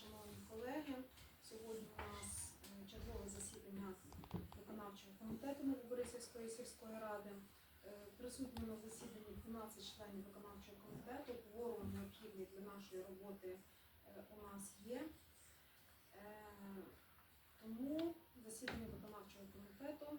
шановні колеги. Сьогодні у нас е, чергове засідання виконавчого комітету Новоборисівської сільської ради. Е, Присутні на засіданні 12 членів виконавчого комітету. Кворум необхідний для нашої роботи е, у нас є. Тому засідання виконавчого комітету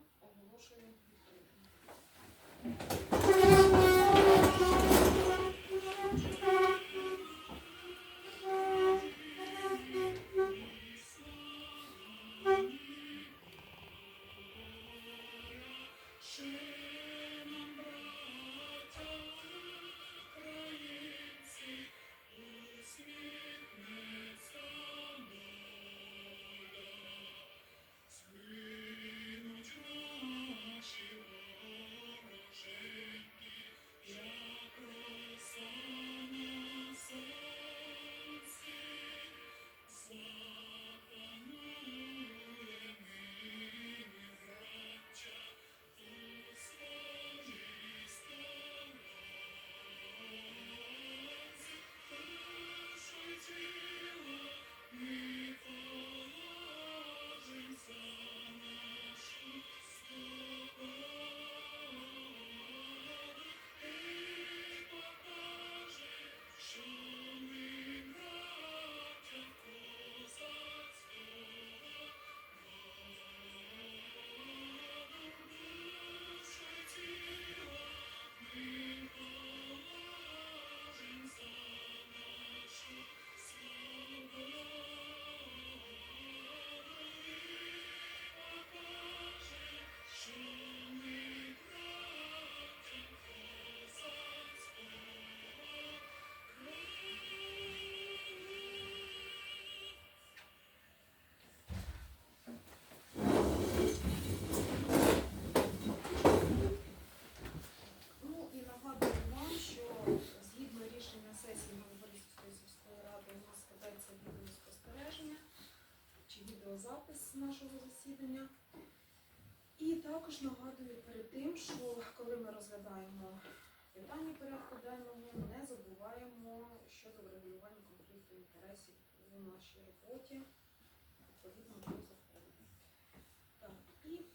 нашого засідання. І також нагадую перед тим, що коли ми розглядаємо питання порядку денного, не забуваємо щодо врегулювання конфлікту інтересів у нашій роботі відповідно до закону. Так, і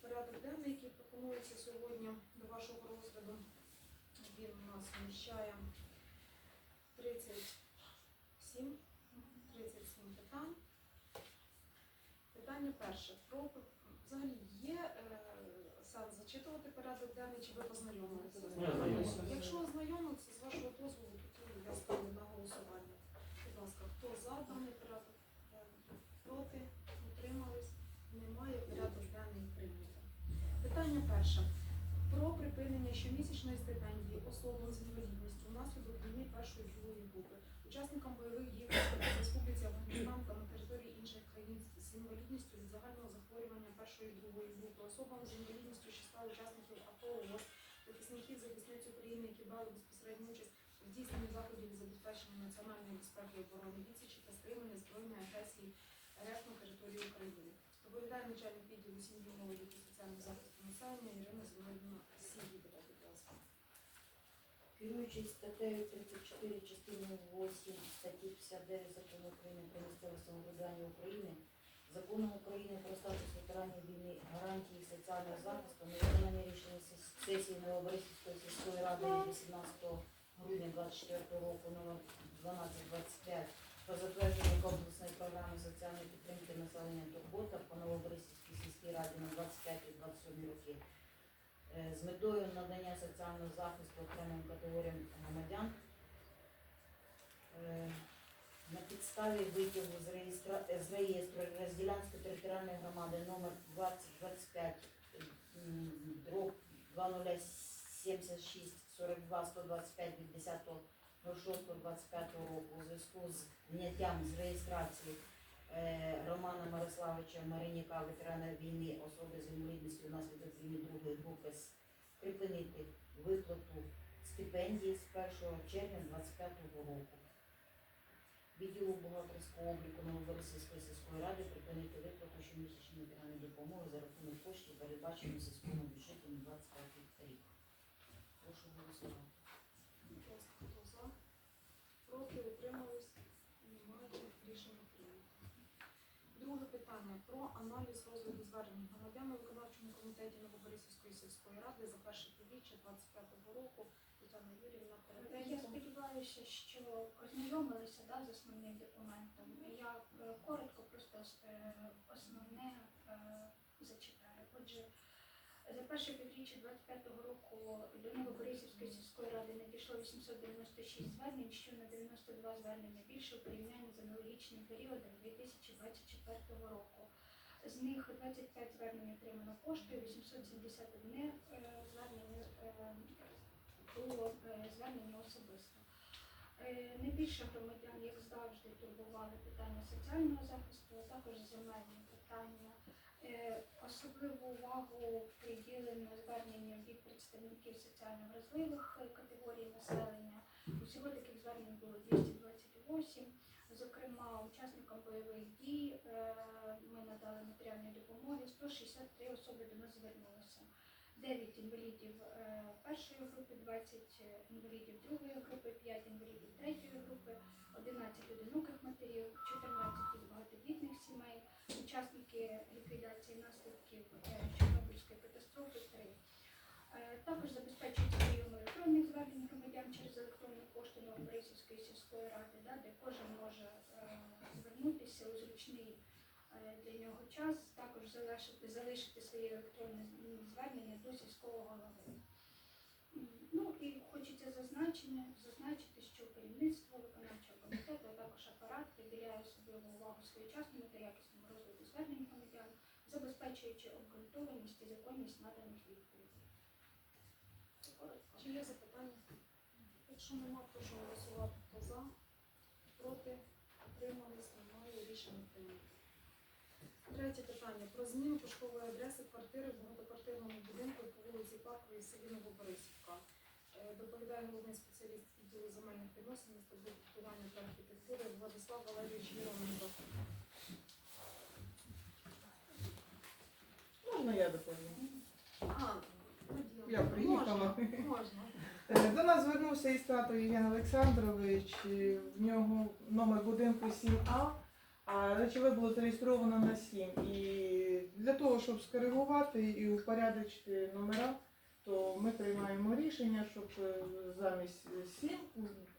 порядок денний, який пропонується сьогодні до вашого розгляду, він у нас вміщає Питання перше. Про взагалі є е, сенс зачитувати порядок денний, чи ви познайомилися? Якщо ознайомилися, з вашого дозволу, тоді я ставлю на голосування. Будь ласка, хто за даний порядок денний? Проти? Утримались? Немає порядок денний прийнято. Питання перше. Про припинення щомісячної стипендії особам з інвалідністю внаслідок війни першої другої групи, учасникам бойових дій в Республіці Афганістан та інвалідністю від загального захворювання першої і другої групи, особам з інвалідністю, що стали учасників АТО, ООС, захисників, захисниць України, які брали безпосередню участь у здійсненні заходів забезпечення національної безпеки і оборони відсічі та стримання збройної агресії РФ на території України. Доповідає начальник відділу сім'ї, молоді та соціального захисту населення Ірина Зіновна Сігідова, будь ласка. Керуючись статтею 34 частиною 8 статті 59 закону України про місцеве самоврядування України, законом України про статус ветеранів війни, гарантії соціального захисту, невиконання рішення сесії Новоборисівської сільської ради від 18 грудня 24 року номер 1225 про затвердження комплексної програми соціальної підтримки населення Турбота по Новоборисівській сільській раді на 25-27 роки. Е, з метою надання соціального захисту окремим категоріям громадян. Е, на підставі витягу з, реєстра... е, з реєстру Розділянської територіальної громади номер 2025 дроб 2076 42 125 від 10.06.25 року у зв'язку з зняттям з реєстрації е, Романа Мирославича Мариніка, ветерана війни, особи з інвалідністю внаслідок війни другої групи, припинити виплату стипендії з 1 червня 2025 року. Відділу бухгалтерського обліку Нововоросійської сільської ради припинити виплату щомісячної матеріальної допомоги за рахунок коштів, передбачених сільському бюджету на 25 рік. Прошу голосувати. Проти? Утримались? Немає рішення питання про аналіз розгляду звернень громадян у виконавчому комітеті Новоборисівської сільської ради за перше півріччя 25-го року. Тетяна Юрівна Я сподіваюся, що ознайомилися да, з основним документом. Я е, коротко просто е, основне е, зачитаю. Отже, за перше півріччя 25-го року до Новоборисівської сільської ради надійшло 896 звернень, що на 92 звернення більше у порівнянні з аналогічним періодом 2024 року. З них 25 звернень отримано поштою, 871 е, звернення було е, звернення особисто. Е, Найбільше громадян, як завжди, турбували питання соціального захисту, а також земельні питання. Е, Особливу увагу приділено зверненням від представників соціально вразливих категорій населення. Усього таких звернень було 228. Зокрема, учасникам бойових дій ми надали матеріальної допомоги. 163 особи до нас звернулися. 9 інвалідів е, першої групи, 20 інвалідів другої групи, 5 інвалідів третьої групи, 11 одиноких матерів, 14 із багатодітних сімей, учасники ліквідації наслідків е, Чорнобильської катастрофи 3. Е, Також забезпечується прийом електронних звернень громадян через електронну пошту Новоборисівської сільської ради, де кожен може е, звернутися у зручний для нього час, також залишити, залишити своє електронне звернення до сільського голови. Ну і хочеться зазначити, що керівництво виконавчого комітету, а також апарат приділяє особливу увагу своєчасному та якісному розгляду звернень громадян, забезпечуючи обґрунтованість і законність наданих відповідей. Чи є запитання? Якщо нема, прошу голосувати. За, проти, утримались, немає, рішення прийнято. Третє питання про зміну поштової адреси квартири в багатоквартирному будинку по вулиці Парковій селі Новоборисівка. Е, Доповідає головний спеціаліст відділу земельних відносин, містобудування та архітектури Владислав Валерійович Єроменко. Можна я доповім? А, Я приїхала. Можна, можна. Е, До нас звернувся із татою Євген Олександрович. В нього номер будинку 7А, а речове було зареєстровано на 7. І для того, щоб скоригувати і упорядочити номера, то ми приймаємо рішення, щоб е, замість 7,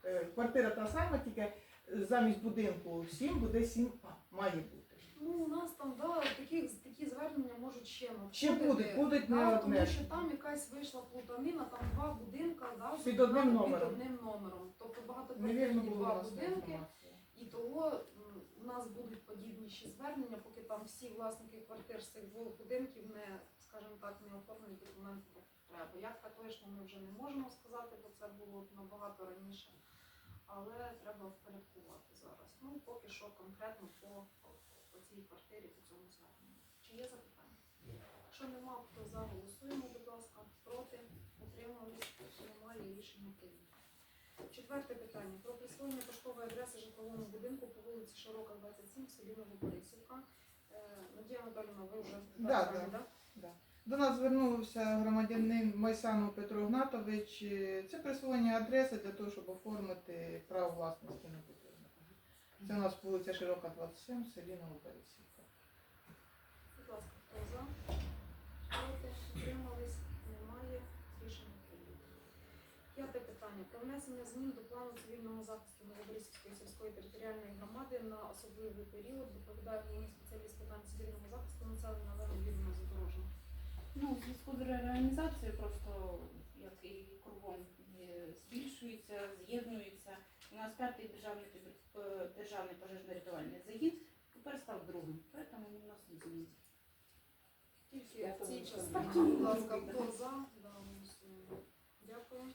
е, квартира та сама, тільки замість будинку 7 буде 7А. Має бути. Ну, у нас там да, такі, такі звернення можуть ще Ще надходити. будуть, будуть не Да, одне. тому що там якась вийшла плутанина, там два будинка, да, Під одним номером. Під одним номером. Тобто Невірно було у два нас будинки, інформація. і того нас будуть подібніші звернення, поки там всі власники квартир з цих двох будинків не, скажімо так, не оформлять документи як треба. Як точно ми вже не можемо сказати, бо це було набагато раніше. Але треба впорядкувати зараз. Ну, поки що конкретно по, по цій квартирі, по цьому зверненню. Чи є запитання? Якщо нема, хто за, голосуємо, будь ласка, проти, утримались, немає рішення прийнято. Четверте питання про присвоєння поштової адреси житловому будинку по вулиці Широка, 27 в селі Новоборисівка. Е, Надія Анатоліївна, ви вже Да, так, да. да? До нас звернувся громадянин Майсанов Петро Гнатович. Це присвоєння адреси для того, щоб оформити право власності на будинок. Це у нас вулиця Широка, 27, в селі Новоборисівка. Будь ласка, хто за? Проти, утримались, немає, рішення прийнято. П'яте питання про внесення змін до плану цивільного захисту Новоборисівської сільської територіальної громади на особливий період. Доповідає головний спеціаліст питань цивільного захисту населення Олена Юрійовна Задорожна. Ну, в зв'язку з реорганізацією просто як і кругом е, збільшується, з'єднується. У нас п'ятий державний е, державний пожежно-рятувальний загін тепер став другим, тому у нас не зміниться. Тільки в цій частині, будь ласка, хто за? Дякую.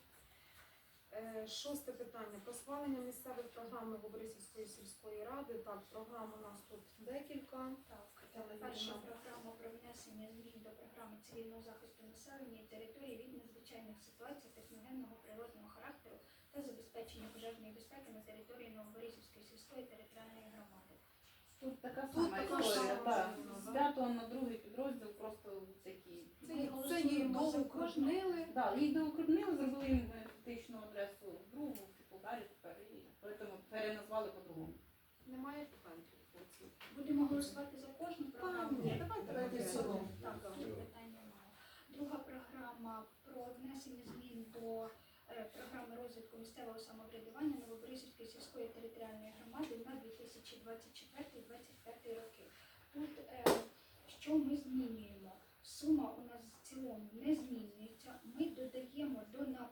Е, Шосте питання. Про схвалення місцевих програм Новоборисівської сільської ради. Так, програм у нас тут декілька. Так, Тетяна перша Юріївна. програма про внесення змін до програми цивільного захисту населення і території від надзвичайних ситуацій техногенного природного характеру та забезпечення пожежної безпеки на території Новоборисівської сільської територіальної громади. Тут така Тут сама така історія, сама так. З да? п'ятого на другий підрозділ просто такі. Це, це її доукружнили. Да, їх доукрупнили, зробили їм фактичну адресу в другу, в Полдарі тепер, і тому переназвали по-другому. Немає питань по цій Будемо голосувати за кожну програму. ні, давайте Давайте в цілому. Так, Так. питань немає. Друга програма про внесення змін до е, програми розвитку місцевого самоврядування Новоборисівської сільської територіальної громади на 2024-2025 роки. Тут е, що ми змінюємо? Сума у нас в цілому не змінюється. Ми додаємо до напрямку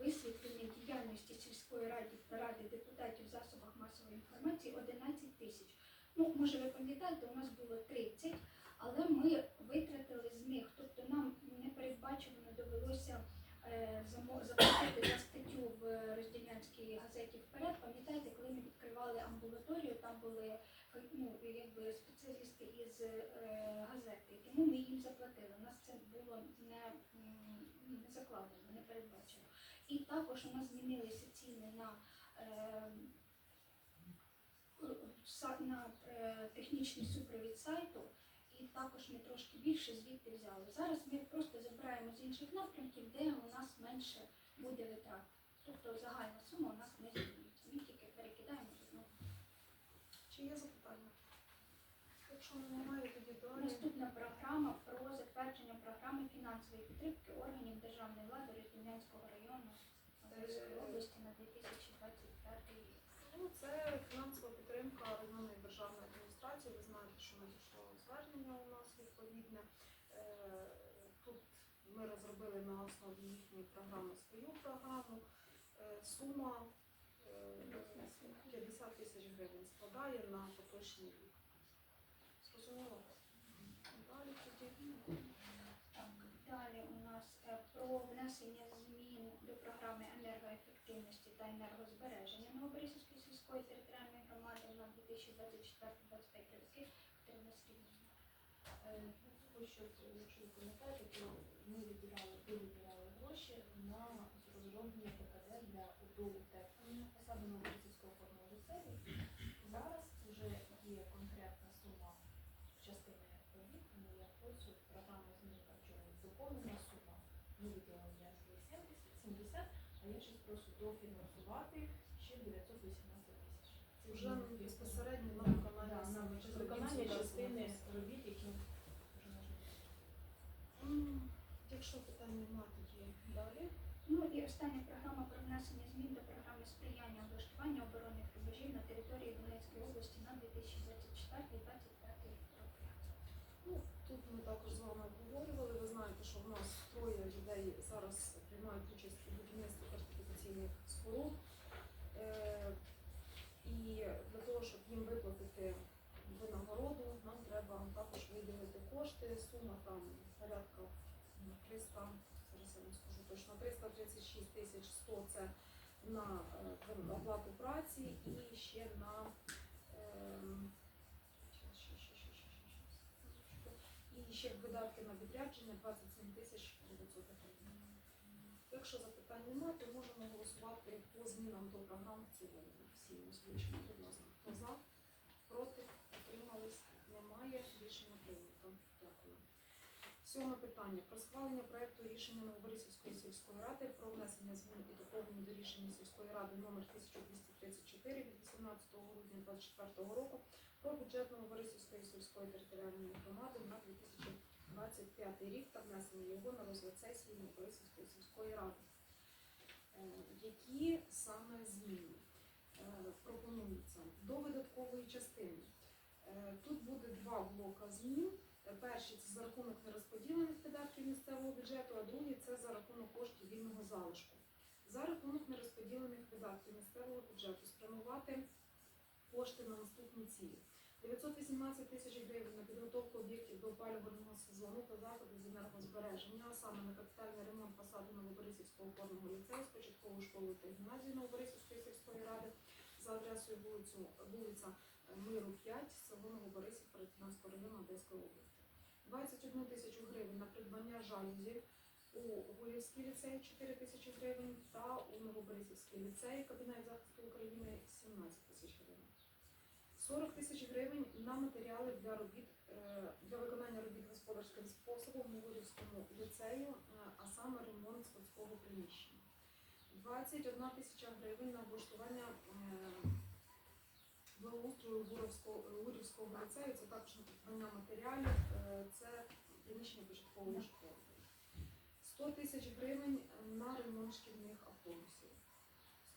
висвітлення діяльності сільської ради, ради депутатів в засобах масової інформації 11 тисяч. Ну, може, ви пам'ятаєте, у нас було 30, але ми витратили з них. Тобто нам не передбачувано довелося е, заплатити за статтю в Розділянській газеті вперед. Пам'ятаєте, коли ми відкривали амбулаторію, там були ну, якби спеціалісти із е, газети, тому ми їм заплатили. У нас це було не, не закладено, не передбачено. І також у нас змінилися ціни на. Е, на е, технічний супровід сайту, і також ми трошки більше звідти взяли. Зараз ми просто забираємо з інших напрямків, де у нас менше буде витрат. Тобто загальна сума у нас не змінюється. Ми тільки перекидаємо з одного. Чи є запитання? Якщо немає, тоді. Наступна програма про затвердження програми фінансової підтримки органів державної влади Рівнянського району Одеської області на 2025 рік. Ну, це фінансова підтримка районної державної адміністрації. Ви знаєте, що надійшло звернення у нас відповідне. Е, Тут ми розробили на основі їхньої програми свою програму. Е, Сума е, 50 тисяч гривень складає на поточний рік. Зрозуміло? Далі тоді. Так, далі у нас е, про внесення змін до програми енергоефективності та енергозбереження Новоборисівської сільської територіальної громади на 2024-2025 роки. Катерина Е, Хочу, якщо пам'ятаєте, то ми виділяли, ви виділяли гроші на розроблення ПКД для УДО утеплення посади Новосільського форму ліцею. Зараз вже є конкретна сума частини робіт, тому я хочу програму зміни доповнена сума. Ми виділили я 70, 70, а я ще прошу дофінансувати ще 918 тисяч. Це Вже безпосередньо на виконання Да, саме виконання частини робіт, які вже Якщо питання немає, тоді далі. Ну і остання програма про внесення змін до програми сприяння облаштування оборонних рубежів на території Донецької області на 2024-2025 роки. Ну, тут ми також з вами обговорювали. Ви знаєте, що в нас троє людей зараз приймають участь у будівництві фортифікаційних. Е, і для того, щоб їм виплатити винагороду, нам треба також виділити кошти. Сума там порядка ну, 300, зараз я вам скажу точно, 336 тисяч 100 це на е, оплату праці і ще на ем. І ще видатки на відрядження 27 тисяч 900 гривень. Якщо запитань немає, то можемо голосувати по змінам до програм в цілому. Всі озвучені, будь ласка. Хто за? Проти? Утримались? Немає. Рішення прийнято. Дякую. Сьоме питання. Про схвалення проекту рішення Новоборисівської сільської ради про внесення змін і доповнень до рішення сільської ради номер 1234 від 18 грудня 2024 року про бюджет Новоборисівської сільської територіальної громади на 2025 рік та внесення його на розгляд сесії Новоборисівської сільської ради. Е, Які саме зміни е, пропонуються до видаткової частини? Е, Тут буде два блока змін. Перший це за рахунок нерозподілених видатків місцевого бюджету, а другий це за рахунок коштів вільного залишку. За рахунок нерозподілених видатків місцевого бюджету спрямувати кошти на наступні цілі. 918 тисяч гривень на підготовку об'єктів до опалювального сезону та заходи з енергозбереження, а саме на капітальний ремонт фасаду Новоборисівського опорного ліцею з початковою школою та гімназією Новоборисівської сільської ради за адресою вулицю, вулиця Миру 5, село Новоборисів Перетинанського району Одеської області. 21 тисячу гривень на придбання жалюзів у Гуївський ліцей 4 тисячі гривень та у Новоборисівський ліцей Кабінет захисту України 17 тисяч гривень. 40 тисяч гривень на матеріали для робіт е, для виконання робіт господарським способом у Гуївському ліцею, е, а саме ремонт складського приміщення. 21 тисяча гривень на облаштування е, благоустрою Гурівського ліцею, це також на придбання матеріалів, е, це приміщення початкової школи. 100 тисяч гривень на ремонт шкільних автобусів.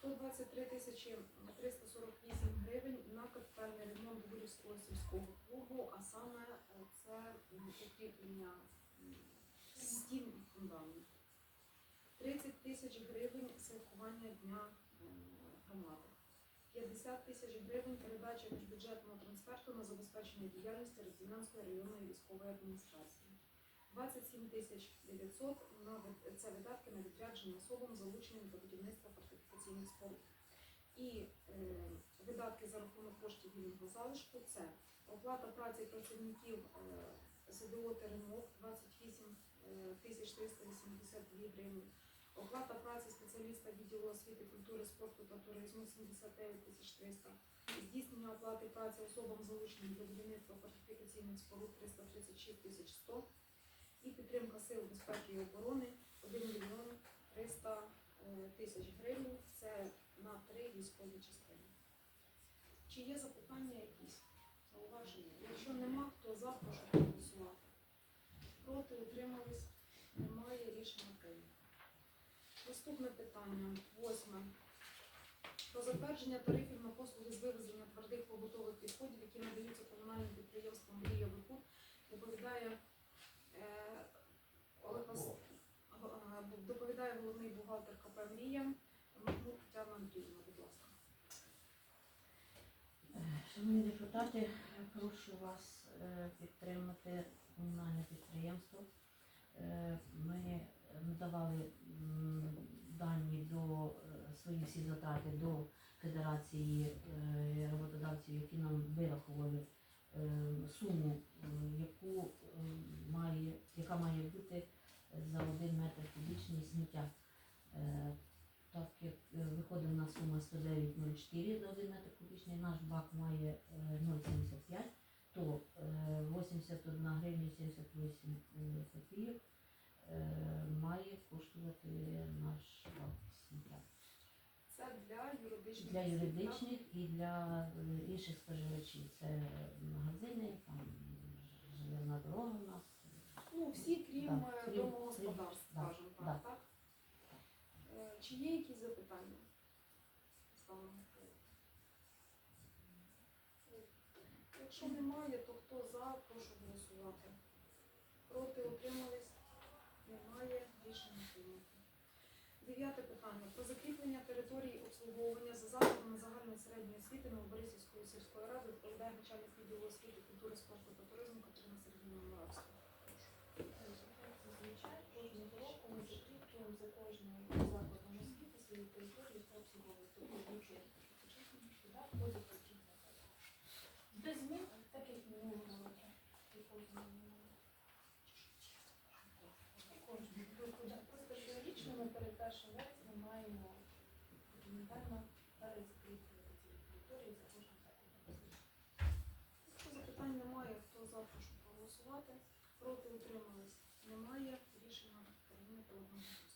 123 тисячі 348 гривень на капітальний ремонт Гурівського сільського клубу, а саме е, це укріплення стін фундаменту. 30 тисяч гривень святкування дня е, громади. 50 тисяч гривень передача міжбюджетного трансферту на забезпечення діяльності Розділянської районної військової адміністрації. 27 тисяч 900 на це видатки на відрядження особам залученим до будівництва фортифікаційних споруд. І е, видатки за рахунок коштів вільного залишку це оплата праці працівників е, СДО Теремок 28 е, тисяч 382 гривні. Оплата праці спеціаліста відділу освіти, культури, спорту та туризму 79 тисяч 300. Здійснення оплати праці особам залученим до будівництва фортифікаційних споруд 336 тисяч 100. І підтримка сил безпеки і оборони 1 мільйон 300 е, тисяч гривень. Це на три військові частини. Чи є запитання якісь? Зауваження? Якщо нема, хто за, прошу проголосувати. Проти утримались? Немає рішення прийнято. Наступне питання, восьме. Про затвердження тарифів на послуги з вивезення твердих побутових відходів, які надаються комунальним підприємствам Мрія Викуп, доповідає е, Олег Вас- го- е, доповідає головний бухгалтер КП Мрія Махмуд Тетяна Андріївна, будь ласка. Шановні депутати, прошу вас е, підтримати комунальне підприємство. Е, Ми надавали дані до е, свої всі затрати до Федерації роботодавців, які нам вирахували суму, яку має, яка має бути за один метр кубічний сміття. Е, Так як е, виходить на сума 109,04 за 1 метр кубічний, наш бак має е, 0,75, то е, 81 гривня 78 е, копійок має коштувати наш бак сміття. Це для юридичних Для юридичних і для інших споживачів. Це магазини, там железна дорога у нас. Ну, всі, крім Так, е, крім- домогосподарств, крім- скажімо да, так, да. так? Е, Чи є якісь запитання? Якщо немає, то хто за, прошу голосувати. Проти утримались? Немає. Рішення прийнято. Дев'яте питання. Про закріплення території обслуговування за закладами загальної середньої освіти Новоборисівської сільської ради відповідає начальник відділу освіти, культури, спорту та туризму Катерина Сергійовна Моравська. Освіти території та туди входить такі заклади. Без змін, так як минулого року. І кожного Кожного. Тобто, Просто щорічно ми перед 1 вересня маємо документально перезакріплювати ці території за кожним закладом освіти. Якщо запитань немає, хто за, прошу проголосувати. Проти утримались? Немає. Рішення прийнято одноголосно.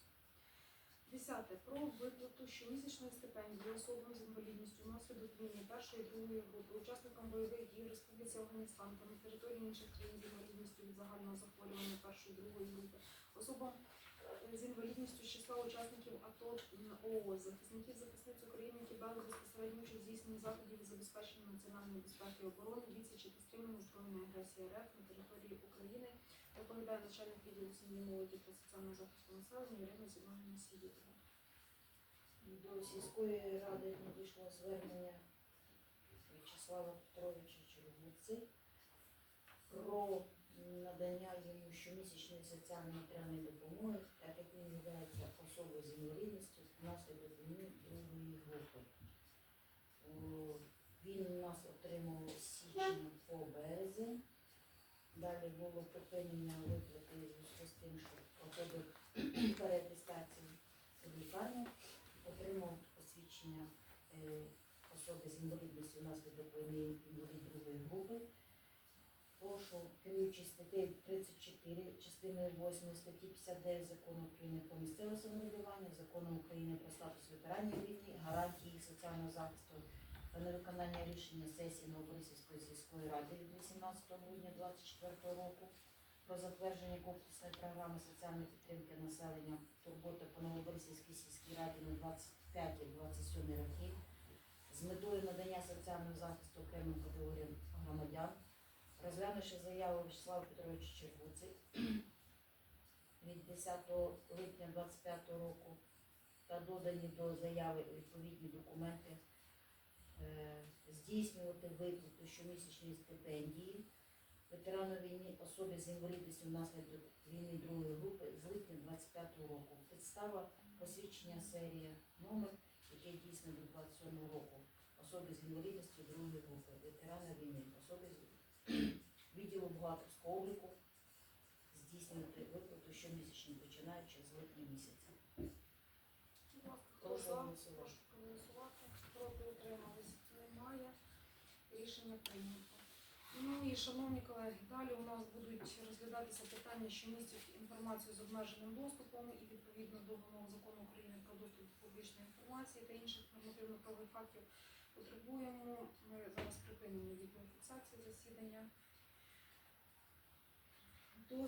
Десяте. Про виплату щомісячної стипендії особам з інвалідністю внаслідок війни першої і другої групи, учасникам бойових дій в Республіці Афганістан та на території інших країн з інвалідністю від загального захворювання першої і другої групи, особам е, з інвалідністю з числа учасників АТО ООС, захисників захисниць України, які брали безпосередньо участь в здійсненні заходів забезпечення національної безпеки і оборони, відсічі та стримання збройної агресії РФ на території України, доповідає начальник відділу сім'ї молоді та соціального захисту населення Ірина Зіновна Сідітова. До сільської ради надійшло звернення В'ячеслава Петровича Червуци про надання йому щомісячної соціальної матеріальної допомоги, так як він є особою з інвалідністю внаслідок війни другої групи. Він у нас отримав з січня по березень. Далі було припинення виплати в зв'язку з тим, що проходив переатестацію в лікарню отримав посвідчення е, особи з інвалідністю внаслідок війни інвалід другої групи. Прошу, керуючись статтею 34, частиною 8 статті 59 закону України про місцеве самоврядування, закону України про статус ветеранів війни, гарантії їх соціального захисту про невиконання рішення сесії Новоборисівської сільської ради від 18 грудня 2024 року про затвердження комплексної програми соціальної підтримки населення турбота по Новоборисівській сільській раді на 25-27 роки з метою надання соціального захисту окремим категоріям громадян, розглянувши заяву Вячеслава Петровича Червуци від 10 липня 2025 року та додані до заяви відповідні документи, здійснювати виплату щомісячної стипендії ветерану війни особі з інвалідністю внаслідок війни другої групи з липня 25 року. Підстава посвідчення серія номер, яке дійсне до 27 року. Особи з інвалідністю другої групи, ветерана війни, особи з відділу бухгалтерського обліку здійснювати виплату щомісячно починаючи з липня місяця. Прошу голосувати. Прошу проголосувати. Проти утримались? Немає. Рішення прийнято. Ну і шановні колеги, далі у нас будуть розглядатися питання, що містять інформацію з обмеженим доступом і відповідно до вимог закону України про доступ до публічної інформації та інших нормативно-правових актів потребуємо. Ми зараз припинимо відеофіксацію засідання.